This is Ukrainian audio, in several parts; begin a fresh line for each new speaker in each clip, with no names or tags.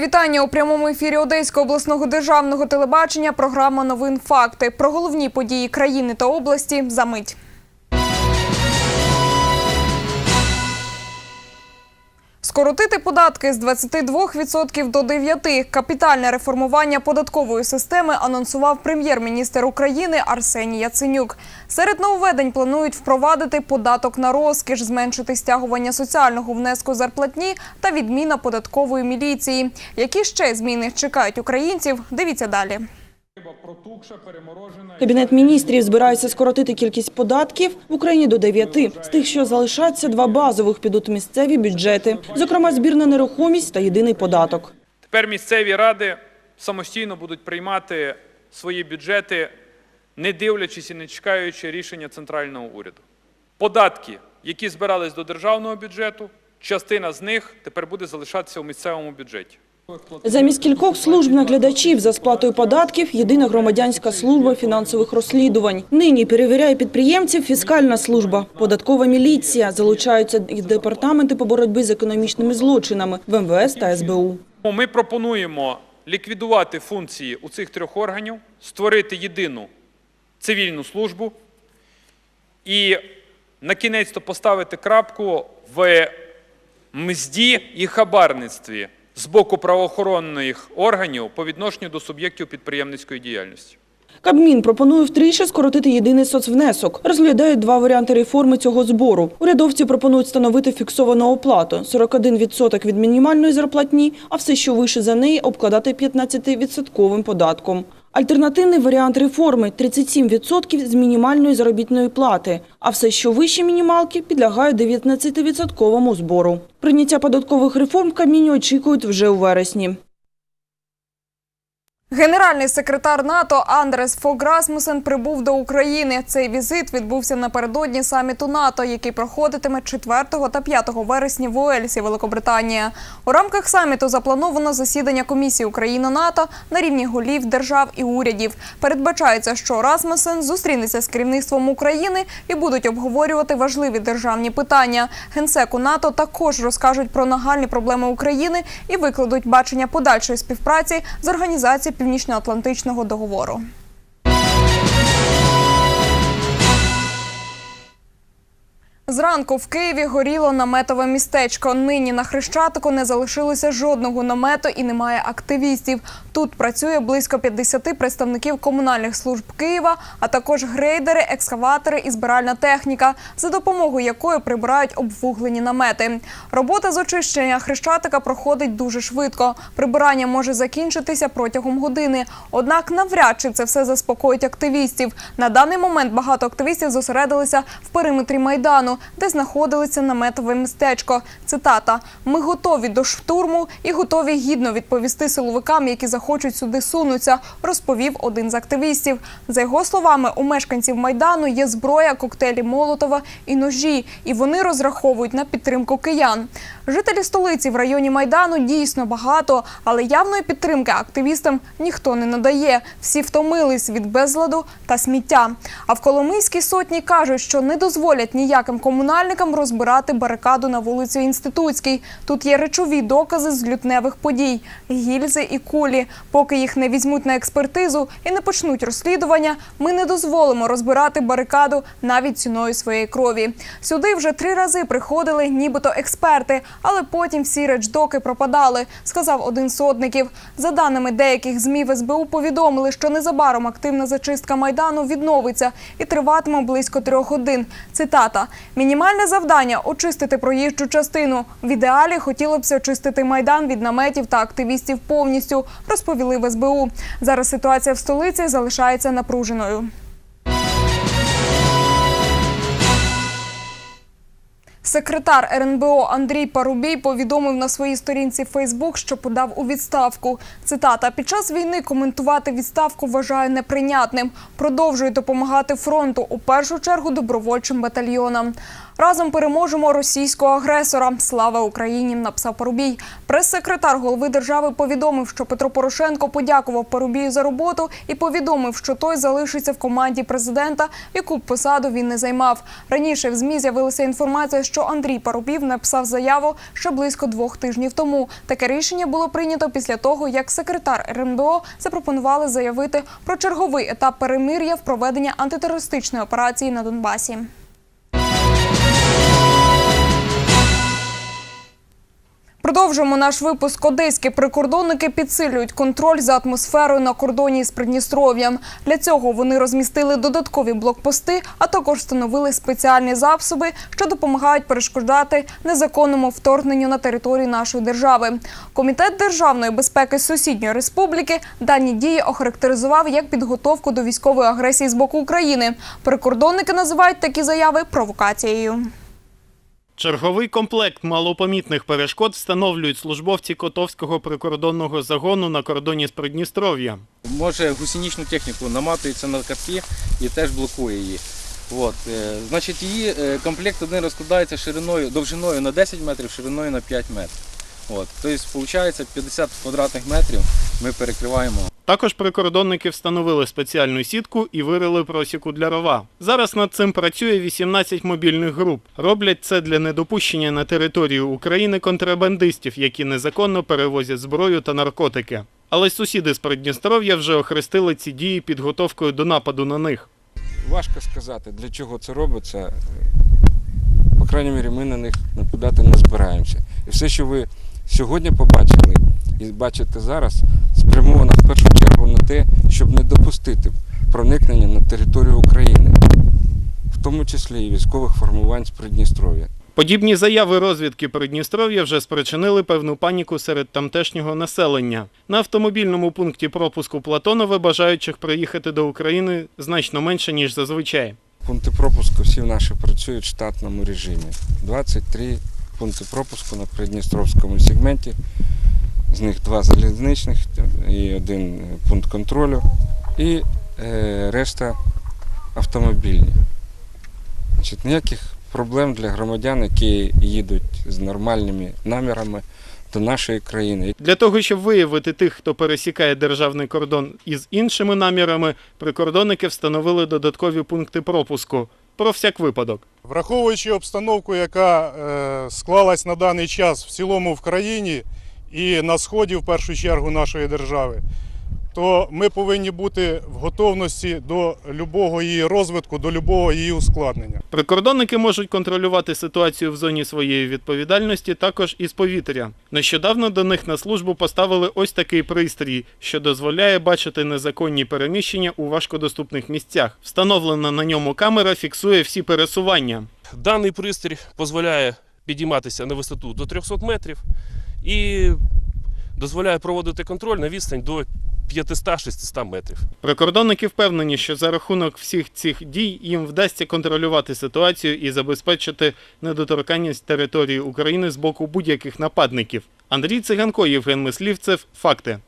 Вітання у прямому ефірі Одеського обласного державного телебачення. Програма Новин Факти про головні події країни та області за мить. Скоротити податки з 22% до 9%. Капітальне реформування податкової системи анонсував прем'єр-міністр України Арсеній Яценюк. Серед нововведень планують впровадити податок на розкіш, зменшити стягування соціального внеску зарплатні та відміна податкової міліції. Які ще зміни чекають українців? Дивіться далі.
Кабінет міністрів збирається скоротити кількість податків в Україні до 9. З тих, що залишаться, два базових підуть місцеві бюджети, зокрема збір на нерухомість та єдиний податок.
Тепер місцеві ради самостійно будуть приймати свої бюджети, не дивлячись і не чекаючи рішення центрального уряду. Податки, які збирались до державного бюджету, частина з них тепер буде залишатися у місцевому бюджеті.
Замість кількох служб наглядачів за сплатою податків – єдина громадянська служба фінансових розслідувань. Нині перевіряє підприємців фіскальна служба, податкова міліція, залучаються і департаменти по боротьбі з економічними злочинами в МВС та СБУ.
Ми пропонуємо ліквідувати функції у цих трьох органів, створити єдину цивільну службу і на кінець то поставити крапку в мзді і хабарництві з боку правоохоронних органів по відношенню до суб'єктів підприємницької діяльності.
Кабмін пропонує втричі скоротити єдиний соцвнесок. Розглядають два варіанти реформи цього збору. Урядовці пропонують встановити фіксовану оплату – 41% від мінімальної зарплатні, а все, що вище за неї, обкладати 15% податком. Альтернативний варіант реформи – 37% з мінімальної заробітної плати, а все, що вище мінімалки, підлягає 19% збору. Прийняття податкових реформ в Кабміні очікують вже у вересні.
Генеральний секретар НАТО Андрес Фог Расмусен прибув до України. Цей візит відбувся напередодні саміту НАТО, який проходитиме 4 та 5 вересня в Уельсі, Великобританія. У рамках саміту заплановано засідання комісії Україна-НАТО на рівні голів держав і урядів. Передбачається, що Расмусен зустрінеться з керівництвом України і будуть обговорювати важливі державні питання. Генсеку НАТО також розкажуть про нагальні проблеми України і викладуть бачення подальшої співпраці з організацією Північно-Атлантичного договору. Зранку в Києві горіло наметове містечко. Нині на Хрещатику не залишилося жодного намету і немає активістів. Тут працює близько 50 представників комунальних служб Києва, а також грейдери, екскаватори і збиральна техніка, за допомогою якої прибирають обвуглені намети. Робота з очищення Хрещатика проходить дуже швидко. Прибирання може закінчитися протягом години. Однак навряд чи це все заспокоїть активістів. На даний момент багато активістів зосередилися в периметрі майдану, де знаходилося наметове містечко. Цитата: Ми готові до штурму і готові гідно відповісти силовикам, які захочуть сюди сунуться, розповів один з активістів. За його словами, у мешканців майдану є зброя, коктейлі Молотова і ножі, і вони розраховують на підтримку киян. Жителі столиці в районі майдану дійсно багато, але явної підтримки активістам ніхто не надає. Всі втомились від безладу та сміття. А в Коломийській сотні кажуть, що не дозволять ніяким комунальникам розбирати барикаду на вулиці Інститутській. Тут є речові докази з лютневих подій, гільзи і кулі. Поки їх не візьмуть на експертизу і не почнуть розслідування, ми не дозволимо розбирати барикаду навіть ціною своєї крові. Сюди вже три рази приходили, нібито експерти, але потім всі речдоки пропадали, сказав один з. За даними деяких змі в СБУ повідомили, що незабаром активна зачистка майдану відновиться і триватиме близько трьох годин. Цитата: мінімальне завдання очистити проїжджу частину. В ідеалі хотілося б очистити майдан від наметів та активістів повністю, розповіли в СБУ. Зараз ситуація в столиці залишається напруженою. Секретар РНБО Андрій Парубій повідомив на своїй сторінці Фейсбук, що подав у відставку. Цитата: під час війни коментувати відставку вважаю неприйнятним. Продовжую допомагати фронту у першу чергу добровольчим батальйонам. Разом переможемо російського агресора. Слава Україні! написав Парубій. Прес-секретар голови держави повідомив, що Петро Порошенко подякував Парубію за роботу і повідомив, що той залишиться в команді президента, яку б посаду він не займав. Раніше в змі з'явилася інформація, що Андрій Парубів написав заяву ще близько двох тижнів тому. Таке рішення було прийнято після того, як секретар РНБО запропонували заявити про черговий етап перемир'я в проведення антитерористичної операції на Донбасі. Продовжуємо наш випуск. Одеські прикордонники підсилюють контроль за атмосферою на кордоні з Придністров'ям. Для цього вони розмістили додаткові блокпости, а також встановили спеціальні засоби, що допомагають перешкоджати незаконному вторгненню на територію нашої держави. Комітет державної безпеки сусідньої республіки дані дії охарактеризував як підготовку до військової агресії з боку України. Прикордонники називають такі заяви провокацією.
Черговий комплект малопомітних перешкод встановлюють службовці Котовського прикордонного загону на кордоні з Придністров'ям.
може гусінічну техніку наматується на катки і теж блокує її. От, е, значить, її е, комплект один розкладається шириною, довжиною на 10 метрів, шириною на 5 метрів. От, тобто, виходить, 50 квадратних метрів ми перекриваємо.
Також прикордонники встановили спеціальну сітку і вирили просіку для рова. Зараз над цим працює 18 мобільних груп. Роблять це для недопущення на територію України контрабандистів, які незаконно перевозять зброю та наркотики. Але сусіди з Придністров'я вже охрестили ці дії підготовкою до нападу на них.
Важко сказати, для чого це робиться. По крайній мірі, ми на них нападати не збираємося. І все, що ви сьогодні побачили і бачите зараз, спрямовано в першу чергу на те, щоб не допустити проникнення на територію України, в тому числі і військових формувань з Придністров'я.
Подібні заяви розвідки Придністров'я вже спричинили певну паніку серед тамтешнього населення. На автомобільному пункті пропуску Платонове бажаючих приїхати до України значно менше, ніж зазвичай.
Пункти пропуску всі наші працюють в штатному режимі. 23 пункти пропуску на Придністровському сегменті. З них два залізничних і один пункт контролю, і е, решта автомобільні. Значить, ніяких проблем для громадян, які їдуть з нормальними намірами до нашої країни.
Для того, щоб виявити тих, хто пересікає державний кордон із іншими намірами, прикордонники встановили додаткові пункти пропуску про всяк випадок.
Враховуючи обстановку, яка е, склалась на даний час в цілому в країні і на сході, в першу чергу, нашої держави, то ми повинні бути в готовності до любого її розвитку, до любого її ускладнення.
Прикордонники можуть контролювати ситуацію в зоні своєї відповідальності також із повітря. Нещодавно до них на службу поставили ось такий пристрій, що дозволяє бачити незаконні переміщення у важкодоступних місцях. Встановлена на ньому камера фіксує всі пересування.
Даний пристрій дозволяє підійматися на висоту до 300 метрів і дозволяє проводити контроль на відстань до 500-600 метрів.
Прикордонники впевнені, що за рахунок всіх цих дій їм вдасться контролювати ситуацію і забезпечити недоторканність території України з боку будь-яких нападників. Андрій Циганко, Євген Мислівцев. Факти.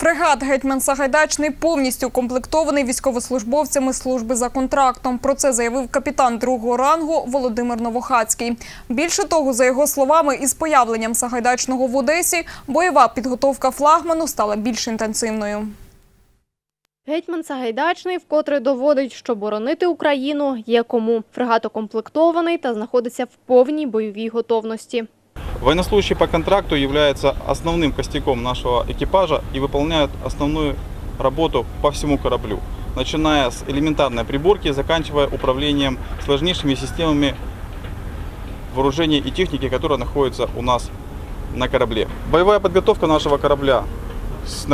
Фрегат Гетьман Сагайдачний повністю укомплектований військовослужбовцями служби за контрактом. Про це заявив капітан другого рангу Володимир Новохацький. Більше того, за його словами, із появленням Сагайдачного в Одесі бойова підготовка флагману стала більш інтенсивною.
Гетьман Сагайдачний вкотре доводить, що боронити Україну є кому. Фрегат укомплектований та знаходиться в повній бойовій готовності.
Военнослужащий по контракту является основным костяком нашего экипажа и выполняет основную работу по всему кораблю, начиная с элементарной приборки, заканчивая управлением сложнейшими системами вооружения и техники, которые находятся у нас на корабле. Боевая подготовка нашего корабля с,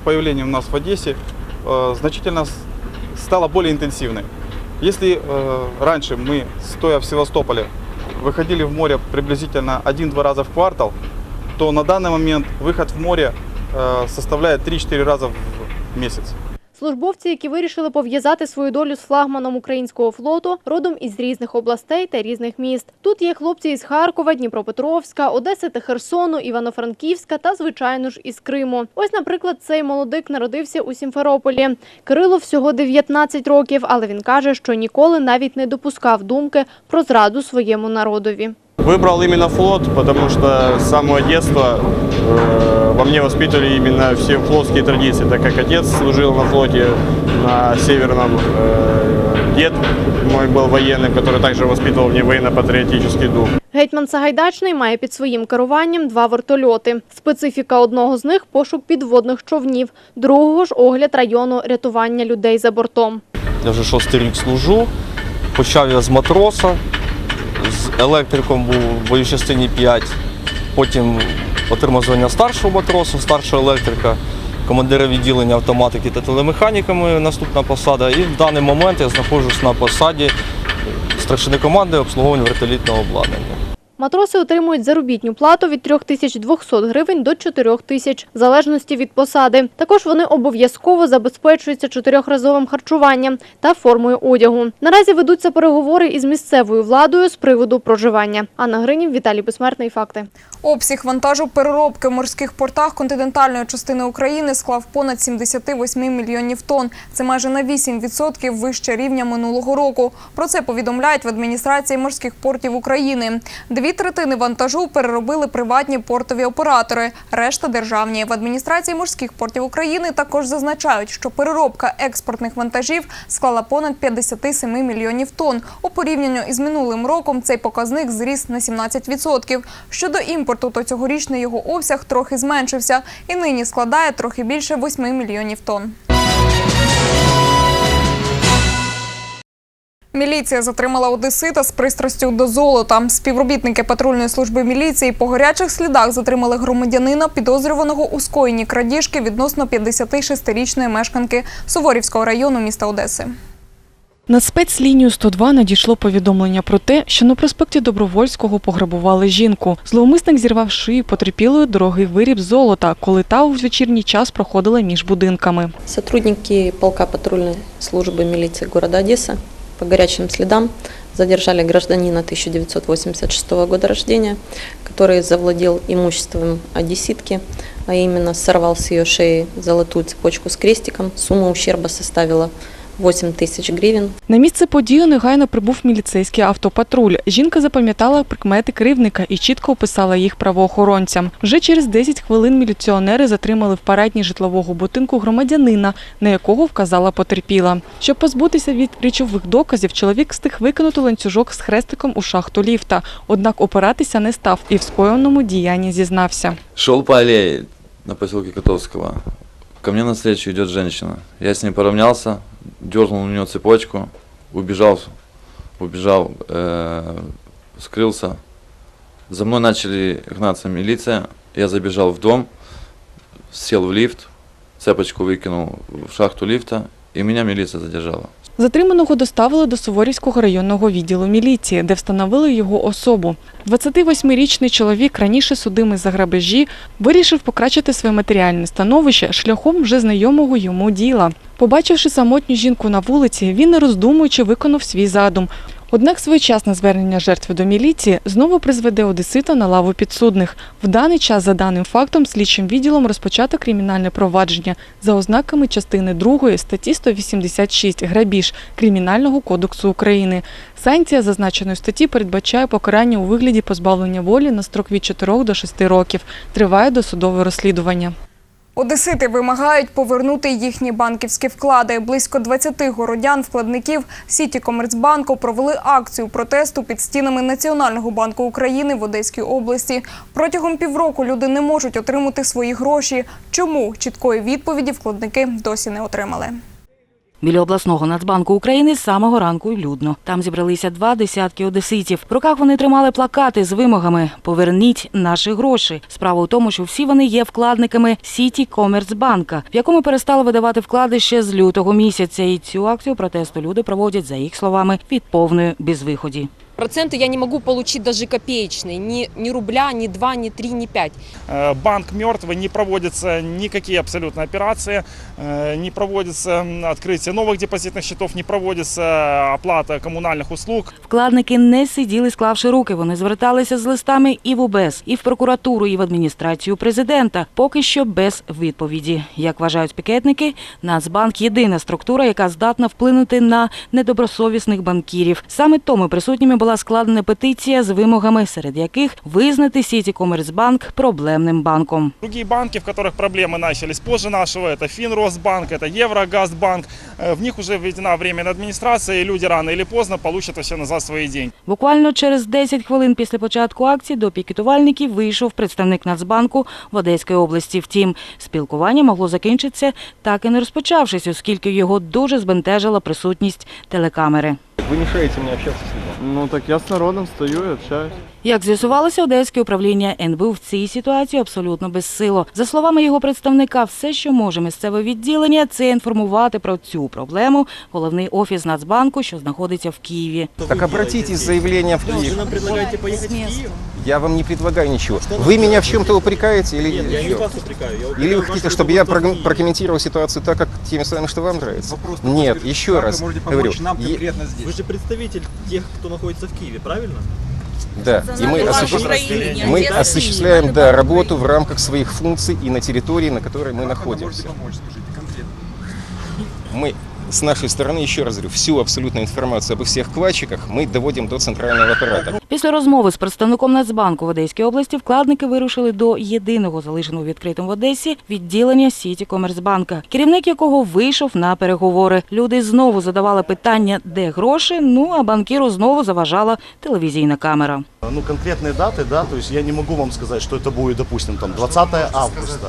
появлением нас в Одессе э, значительно стала более интенсивной. Если э, раньше мы, стоя в Севастополе, выходили в море приблизительно 1-2 раза в квартал, то на данный момент выход в море э, составляет 3-4 раза в месяц.
Службовці, які вирішили пов'язати свою долю з флагманом українського флоту, родом із різних областей та різних міст. Тут є хлопці із Харкова, Дніпропетровська, Одеси та Херсону, Івано-Франківська та, звичайно ж, із Криму. Ось, наприклад, цей молодик народився у Сімферополі. Кирило всього 19 років, але він каже, що ніколи навіть не допускав думки про зраду своєму народові.
Выбрал именно флот, потому что с самого детства э, во мне воспитывали именно все флотские традиции, так как отец служил на флоте на Северном, э, дед мой был военным, который также воспитывал мне военно-патриотический дух.
Гетьман Сагайдачний має під своїм керуванням два вертольоти. Специфіка одного з них – пошук підводних човнів, другого ж – огляд району рятування людей за бортом.
Я вже шостий рік служу. Почав я з матроса, з електриком був в боєчастині 5. Потім отримав звання старшого матросу, старшого електрика, командира відділення автоматики та телемеханіками наступна посада. І в даний момент я знаходжусь на посаді старшини команди обслуговування вертолітного обладнання.
Матроси отримують заробітну плату від 3200 гривень до 4000, в залежності від посади. Також вони обов'язково забезпечуються чотирьохразовим харчуванням та формою одягу. Наразі ведуться переговори із місцевою владою з приводу проживання. Анна Гринів, Віталій Безсмертний. Факти.
Обсяг вантажу переробки в морських портах континентальної частини України склав понад 78 мільйонів тонн. Це майже на 8% вище рівня минулого року. Про це повідомляють в адміністрації морських портів України. Дві третини вантажу переробили приватні портові оператори, решта державні. В адміністрації морських портів України також зазначають, що переробка експортних вантажів склала понад 57 мільйонів тонн. У порівнянні із минулим роком цей показник зріс на 17%. Щодо імпорту, то цьогорічний його обсяг трохи зменшився і нині складає трохи більше 8 мільйонів тонн. Міліція затримала одесита з пристрастю до золота. Співробітники патрульної служби міліції по гарячих слідах затримали громадянина, підозрюваного у скоєнні крадіжки відносно 56-річної мешканки Суворівського району міста Одеси.
На спецлінію 102 надійшло повідомлення про те, що на проспекті Добровольського пограбували жінку. Зловмисник зірвав шию потерпілої дорогий виріб золота, коли та у вечірній час проходила між будинками.
Сотрудники полка патрульной службы милиции города Одесса по горячим следам задержали гражданина 1986 года рождения, который завладел имуществом одесситки, а именно сорвал с ее шеи золотую цепочку с крестиком. Сумма ущерба составила 8 тысяч гривен.
На місце події негайно прибув міліцейський автопатруль. Жінка запам'ятала прикмети кривника і чітко описала їх правоохоронцям. Вже через 10 хвилин міліціонери затримали в парадній житлового будинку громадянина, на якого вказала потерпіла. Щоб позбутися від речових доказів, чоловік встиг викинути ланцюжок з хрестиком у шахту ліфта. Однак опиратися не став і в скоєному діянні зізнався.
Шел по аллее на поселке Котовского. Ко мне навстречу идет женщина. Я с ней поравнялся, дернул у нее цепочку, убежал, убежал, э, скрылся. За мной начали гнаться милиция. Я забежал в дом, сел в лифт, цепочку выкинул в шахту лифта, и меня милиция задержала.
Затриманого доставили до Суворівського районного відділу міліції, де встановили його особу. 28-річний чоловік, раніше судимий за грабежі, вирішив покращити своє матеріальне становище шляхом вже знайомого йому діла. Побачивши самотню жінку на вулиці, він, не роздумуючи, виконав свій задум. Однак своєчасне звернення жертви до міліції знову призведе Одесита на лаву підсудних. В даний час, за даним фактом, слідчим відділом розпочато кримінальне провадження за ознаками частини 2 статті 186 грабіж Кримінального кодексу України. Санкція зазначеної статті передбачає покарання у вигляді позбавлення волі на строк від 4 до 6 років. Триває досудове розслідування.
Одесити вимагають повернути їхні банківські вклади. Близько 20 городян-вкладників Сіті Комерцбанку провели акцію протесту під стінами Національного банку України в Одеській області. Протягом півроку люди не можуть отримати свої гроші. Чому чіткої відповіді вкладники досі не отримали?
Біля обласного Нацбанку України з самого ранку людно. Там зібралися два десятки одеситів. В руках вони тримали плакати з вимогами Поверніть наші гроші. Справа у тому, що всі вони є вкладниками Сіті Комерцбанка, в якому перестали видавати вклади ще з лютого місяця. І цю акцію протесту люди проводять за їх словами від повної безвиході.
проценты я не могу получить даже копеечные, ни, ни рубля, ни два, ни три, ни пять.
Э, Банк мертвый, не проводятся никакие абсолютно операции, э, не проводится м, открытие новых депозитных счетов, не проводится оплата коммунальных услуг.
Вкладники не сиділи, склавши руки. Вони зверталися з листами і в УБЕС, і в прокуратуру, і в адміністрацію президента. Поки що без відповіді. Як вважають пікетники, Нацбанк єдина структура, яка здатна вплинути на недобросовісних банкірів. Саме тому присутніми була складена петиція з вимогами, серед яких визнати Сіті Комерцбанк проблемним банком.
Другие банки, в которых проблемы начались позже нашего, это Финросбанк, это Еврогазбанк, э, в них уже введена временная администрация, и люди рано или поздно получат вообще назад свои деньги.
Буквально через 10 хвилин після початку акції до пікетувальників вийшов представник Нацбанку в Одеській області. Втім, спілкування могло закінчитися так і не розпочавшись, оскільки його дуже збентежила присутність телекамери.
Вы не мешаете мне общаться с людьми. Ну так я с народом стою и общаюсь.
Як з'ясувалося, одеське управління НБУ в цій ситуації абсолютно безсило. За словами його представника, все, що може місцеве відділення, це інформувати про цю проблему головний офіс Нацбанку, що знаходиться в Києві.
Так обратитесь с заявлением в Киев.
Вы нам предлагаете поехать в Киев?
Я вам не предлагаю ничего. Вы меня в чем-то упрекаете или
Нет, я не
что?
вас упрекаю. Я
Или
упрекаю
вы
вас,
хотите,
что
чтобы я
вы просто
проком- прокомментировал ситуацию так, как теми словами, что вам нравится? Нет, еще раз говорю. е-
Вы же представитель тех, кто находится в Киеве, правильно?
Да, и мы,
Ваше
осуществ-
настроение.
мы
Одесса,
осуществляем да, работу в рамках своих функций и на территории, на которой мы находимся. Мы с нашей стороны, еще раз говорю, всю абсолютную информацию обо всех вкладчиках мы доводим до центрального аппарата.
Після розмови з представником Нацбанку в Одеській області вкладники вирушили до єдиного залишеного відкритим в Одесі відділення Сіті Комерцбанка, керівник якого вийшов на переговори. Люди знову задавали питання, де гроші. Ну а банкіру знову заважала телевізійна камера.
Ну, конкретные даты, да, то есть я не могу вам сказать, что это будет, допустим, там 20 августа.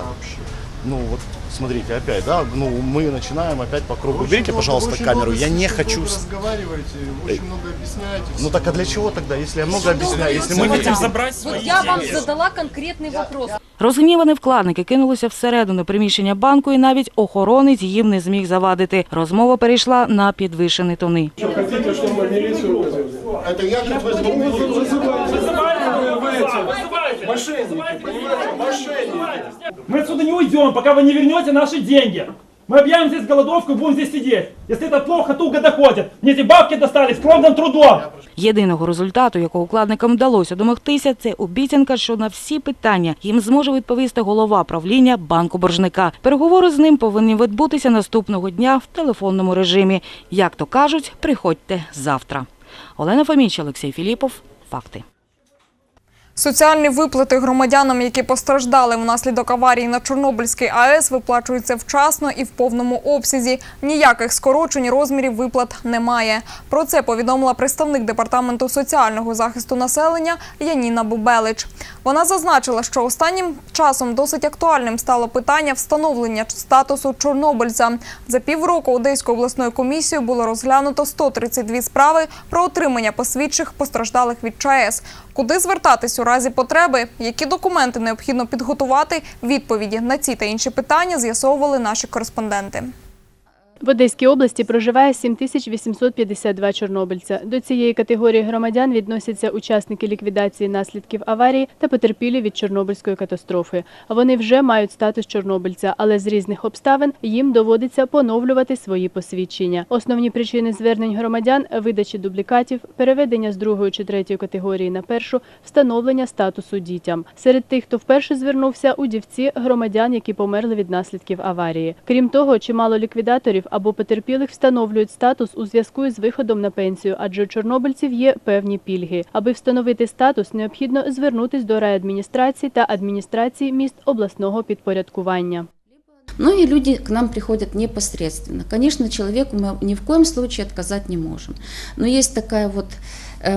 Ну, вот, смотрите, опять, да, ну, мы начинаем опять по кругу. Уберите, пожалуйста, камеру, я не хочу... с-
разговариваете, очень много объясняете.
Ну, так а для чего тогда, если я много объясняю, если мы хотим забрать
Вот я вам задала конкретный вопрос.
Розгнівані вкладники кинулися всередину приміщення банку, і навіть охоронець їм не зміг завадити. Розмова перейшла на підвищені тони.
Хотите, чтобы милицию вызвали? Это я сейчас возьму Мошенники, понимаете, мошенники.
Мы отсюда не уйдем, пока вы не вернете наши деньги. Мы объявим здесь голодовку и будем здесь сидеть. Если это плохо, туго доходит. Мне эти бабки достались кровным трудом.
Єдиного результату, якого вкладникам вдалося домогтися, це обіцянка, що на всі питання їм зможе відповісти голова правління банку боржника. Переговори з ним повинні відбутися наступного дня в телефонному режимі. Як то кажуть, приходьте завтра. Олена Фоміч, Олексій Філіпов. Факти.
Соціальні виплати громадянам, які постраждали внаслідок аварії на Чорнобильській АЕС, виплачуються вчасно і в повному обсязі. Ніяких скорочень розмірів виплат немає. Про це повідомила представник департаменту соціального захисту населення Яніна Бубелич. Вона зазначила, що останнім часом досить актуальним стало питання встановлення статусу чорнобильця. За півроку Одеською обласною комісією було розглянуто 132 справи про отримання посвідчих постраждалих від ЧАЕС. Куди звертатись у разі потреби, які документи необхідно підготувати, відповіді на ці та інші питання з'ясовували наші кореспонденти.
В Одеській області проживає 7852 чорнобильця. До цієї категорії громадян відносяться учасники ліквідації наслідків аварії та потерпілі від Чорнобильської катастрофи. Вони вже мають статус чорнобильця, але з різних обставин їм доводиться поновлювати свої посвідчення. Основні причини звернень громадян видачі дублікатів, переведення з другої чи третьої категорії на першу, встановлення статусу дітям. Серед тих, хто вперше звернувся, удівці громадян, які померли від наслідків аварії. Крім того, чимало ліквідаторів або потерпілих встановлюють статус у зв'язку із виходом на пенсію, адже у чорнобильців є певні пільги. Аби встановити статус, необхідно звернутись до райадміністрації та адміністрації міст обласного підпорядкування.
Многие люди к нам приходят непосредственно. Конечно, человеку мы ни в коем случае отказать не можем. Но есть такая вот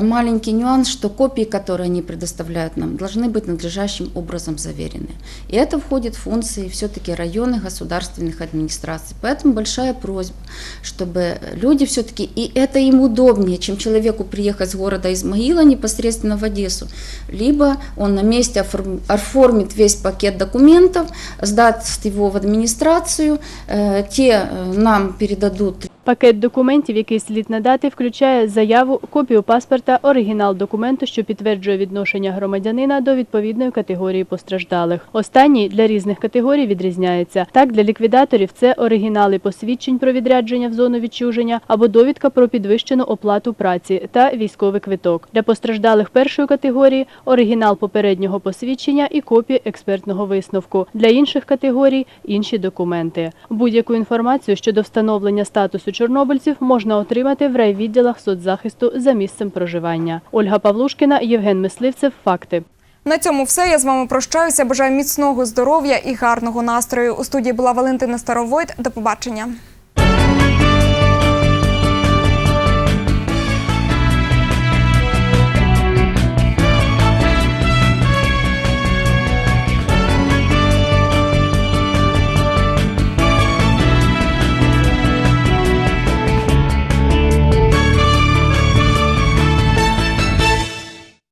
маленький нюанс, что копии, которые они предоставляют нам, должны быть надлежащим образом заверены. И это входит в функции все-таки районных государственных администраций. Поэтому большая просьба, чтобы люди все-таки, и это им удобнее, чем человеку приехать с города Измаила непосредственно в Одессу, либо он на месте оформ- оформит весь пакет документов, сдаст его в администрацию, э, те э, нам передадут
Пакет документів, який слід надати, включає заяву, копію паспорта. паспорта, оригінал документу, що підтверджує відношення громадянина до відповідної категорії постраждалих. Останній для різних категорій відрізняється. Так, для ліквідаторів це оригінали посвідчень про відрядження в зону відчуження або довідка про підвищену оплату праці та військовий квиток. Для постраждалих першої категорії оригінал попереднього посвідчення і копія експертного висновку. Для інших категорій інші документи. Будь-яку інформацію щодо встановлення статусу чорнобильців можна отримати в райвідділах соцзахисту за місцем проживання. Ольга Павлушкіна, Євген Мисливцев. Факти.
На цьому все. Я з вами прощаюся. Бажаю міцного здоров'я і гарного настрою. У студії була Валентина Старовойт. До побачення.